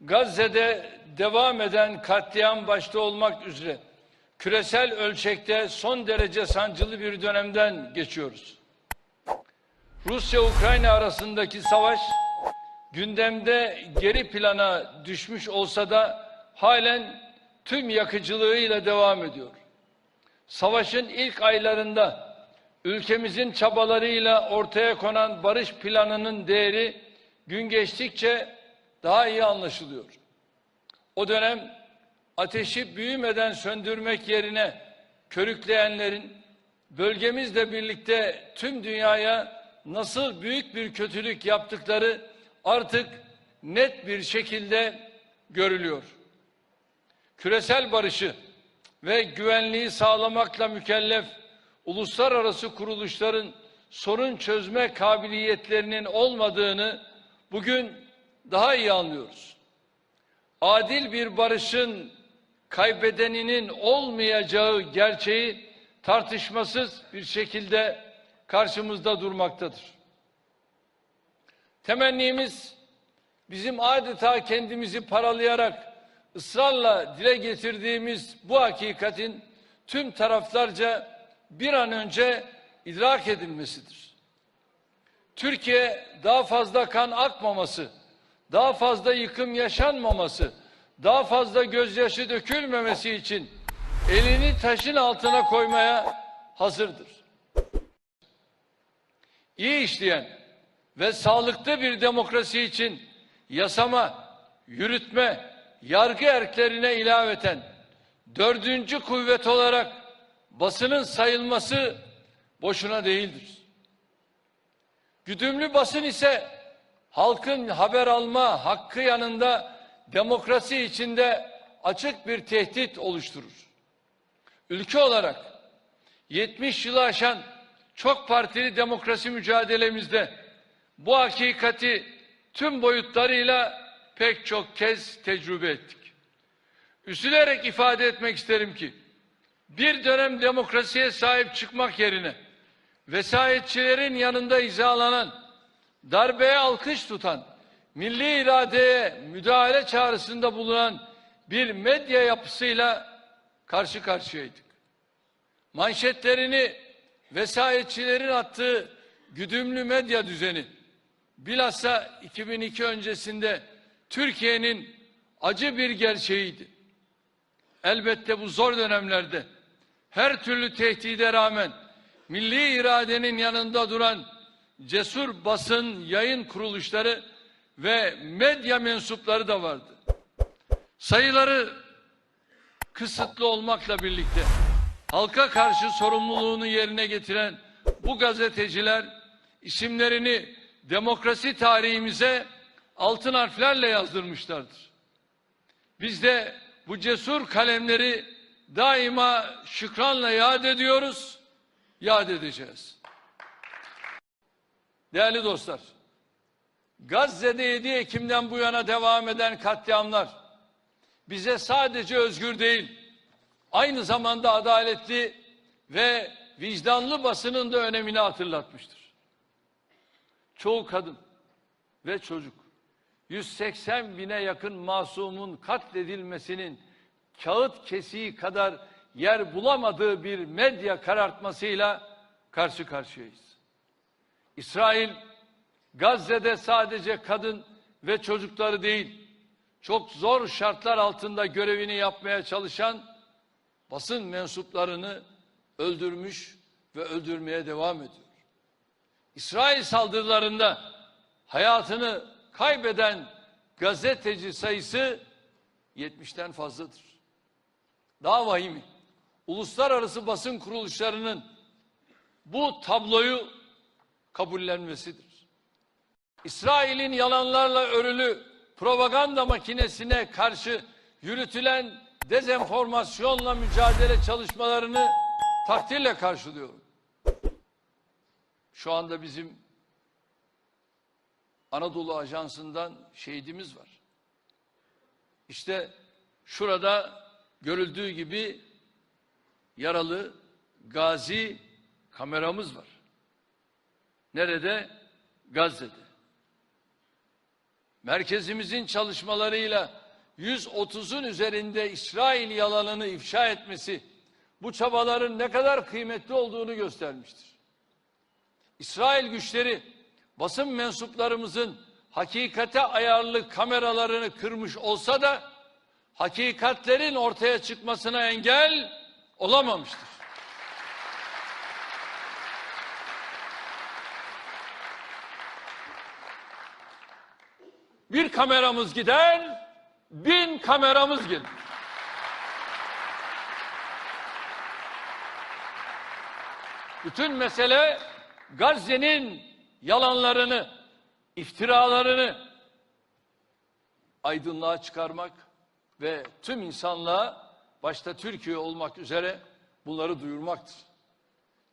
Gazze'de devam eden katliam başta olmak üzere küresel ölçekte son derece sancılı bir dönemden geçiyoruz. Rusya-Ukrayna arasındaki savaş gündemde geri plana düşmüş olsa da halen tüm yakıcılığıyla devam ediyor. Savaşın ilk aylarında ülkemizin çabalarıyla ortaya konan barış planının değeri gün geçtikçe daha iyi anlaşılıyor. O dönem ateşi büyümeden söndürmek yerine körükleyenlerin bölgemizle birlikte tüm dünyaya nasıl büyük bir kötülük yaptıkları artık net bir şekilde görülüyor. Küresel barışı ve güvenliği sağlamakla mükellef uluslararası kuruluşların sorun çözme kabiliyetlerinin olmadığını bugün daha iyi anlıyoruz. Adil bir barışın kaybedeninin olmayacağı gerçeği tartışmasız bir şekilde karşımızda durmaktadır. Temennimiz bizim adeta kendimizi paralayarak ısrarla dile getirdiğimiz bu hakikatin tüm taraflarca bir an önce idrak edilmesidir. Türkiye daha fazla kan akmaması, daha fazla yıkım yaşanmaması, daha fazla gözyaşı dökülmemesi için elini taşın altına koymaya hazırdır. İyi işleyen ve sağlıklı bir demokrasi için yasama, yürütme, yargı erklerine ilaveten dördüncü kuvvet olarak basının sayılması boşuna değildir. Güdümlü basın ise halkın haber alma hakkı yanında demokrasi içinde açık bir tehdit oluşturur. Ülke olarak 70 yılı aşan çok partili demokrasi mücadelemizde bu hakikati tüm boyutlarıyla pek çok kez tecrübe ettik. Üzülerek ifade etmek isterim ki bir dönem demokrasiye sahip çıkmak yerine vesayetçilerin yanında hizalanan, darbeye alkış tutan, milli iradeye müdahale çağrısında bulunan bir medya yapısıyla karşı karşıyaydık. Manşetlerini vesayetçilerin attığı güdümlü medya düzeni, bilhassa 2002 öncesinde Türkiye'nin acı bir gerçeğiydi. Elbette bu zor dönemlerde her türlü tehdide rağmen milli iradenin yanında duran cesur basın yayın kuruluşları ve medya mensupları da vardı. Sayıları kısıtlı olmakla birlikte halka karşı sorumluluğunu yerine getiren bu gazeteciler isimlerini demokrasi tarihimize altın harflerle yazdırmışlardır. Biz de bu cesur kalemleri daima şükranla yad ediyoruz, yad edeceğiz. Değerli dostlar, Gazze'de 7 Ekim'den bu yana devam eden katliamlar bize sadece özgür değil, aynı zamanda adaletli ve vicdanlı basının da önemini hatırlatmıştır. Çoğu kadın ve çocuk 180 bine yakın masumun katledilmesinin kağıt kesiği kadar yer bulamadığı bir medya karartmasıyla karşı karşıyayız. İsrail Gazze'de sadece kadın ve çocukları değil, çok zor şartlar altında görevini yapmaya çalışan basın mensuplarını öldürmüş ve öldürmeye devam ediyor. İsrail saldırılarında hayatını kaybeden gazeteci sayısı 70'ten fazladır. Daha vahimi, uluslararası basın kuruluşlarının bu tabloyu kabullenmesidir. İsrail'in yalanlarla örülü propaganda makinesine karşı yürütülen dezenformasyonla mücadele çalışmalarını takdirle karşılıyorum. Şu anda bizim Anadolu Ajansı'ndan şehidimiz var. İşte şurada görüldüğü gibi yaralı gazi kameramız var. Nerede? Gazze'de. merkezimizin çalışmalarıyla 130'un üzerinde İsrail yalanını ifşa etmesi bu çabaların ne kadar kıymetli olduğunu göstermiştir. İsrail güçleri basın mensuplarımızın hakikate ayarlı kameralarını kırmış olsa da hakikatlerin ortaya çıkmasına engel olamamıştır. Bir kameramız gider, bin kameramız gelir. Bütün mesele Gazze'nin yalanlarını, iftiralarını aydınlığa çıkarmak ve tüm insanlığa başta Türkiye olmak üzere bunları duyurmaktır.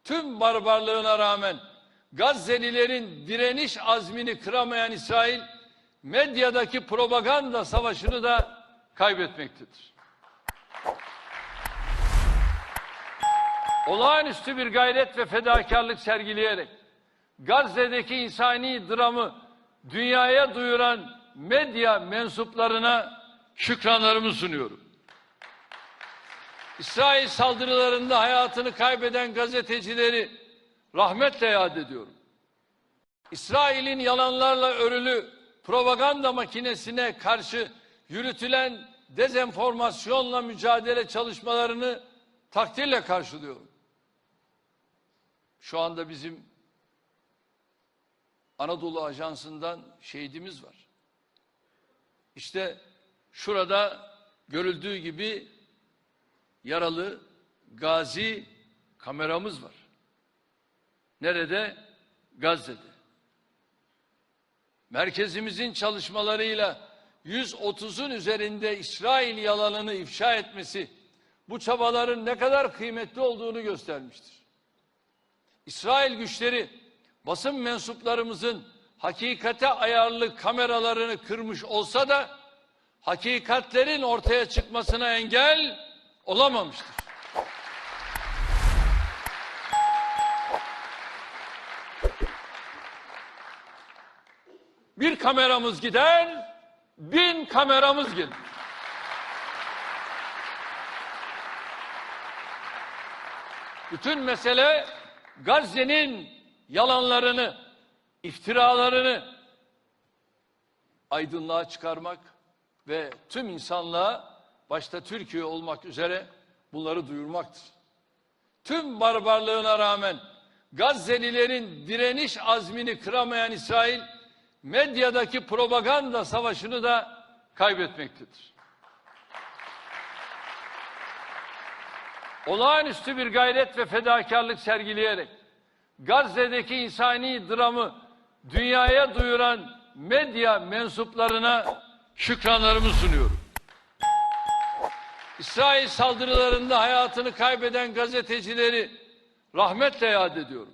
Tüm barbarlığına rağmen Gazze'lilerin direniş azmini kıramayan İsrail medyadaki propaganda savaşını da kaybetmektedir. Olağanüstü bir gayret ve fedakarlık sergileyerek Gazze'deki insani dramı dünyaya duyuran medya mensuplarına şükranlarımı sunuyorum. İsrail saldırılarında hayatını kaybeden gazetecileri rahmetle yad ediyorum. İsrail'in yalanlarla örülü propaganda makinesine karşı yürütülen dezenformasyonla mücadele çalışmalarını takdirle karşılıyorum. Şu anda bizim Anadolu Ajansı'ndan şehidimiz var. İşte şurada görüldüğü gibi yaralı gazi kameramız var. Nerede? Gazze'de. Merkezimizin çalışmalarıyla 130'un üzerinde İsrail yalanını ifşa etmesi bu çabaların ne kadar kıymetli olduğunu göstermiştir. İsrail güçleri basın mensuplarımızın hakikate ayarlı kameralarını kırmış olsa da hakikatlerin ortaya çıkmasına engel olamamıştır. Bir kameramız gider, bin kameramız gelir. Bütün mesele Gazze'nin yalanlarını, iftiralarını aydınlığa çıkarmak ve tüm insanlığa başta Türkiye olmak üzere bunları duyurmaktır. Tüm barbarlığına rağmen Gazze'lilerin direniş azmini kıramayan İsrail medyadaki propaganda savaşını da kaybetmektedir. Olağanüstü bir gayret ve fedakarlık sergileyerek Gazze'deki insani dramı dünyaya duyuran medya mensuplarına şükranlarımı sunuyorum. İsrail saldırılarında hayatını kaybeden gazetecileri rahmetle yad ediyorum.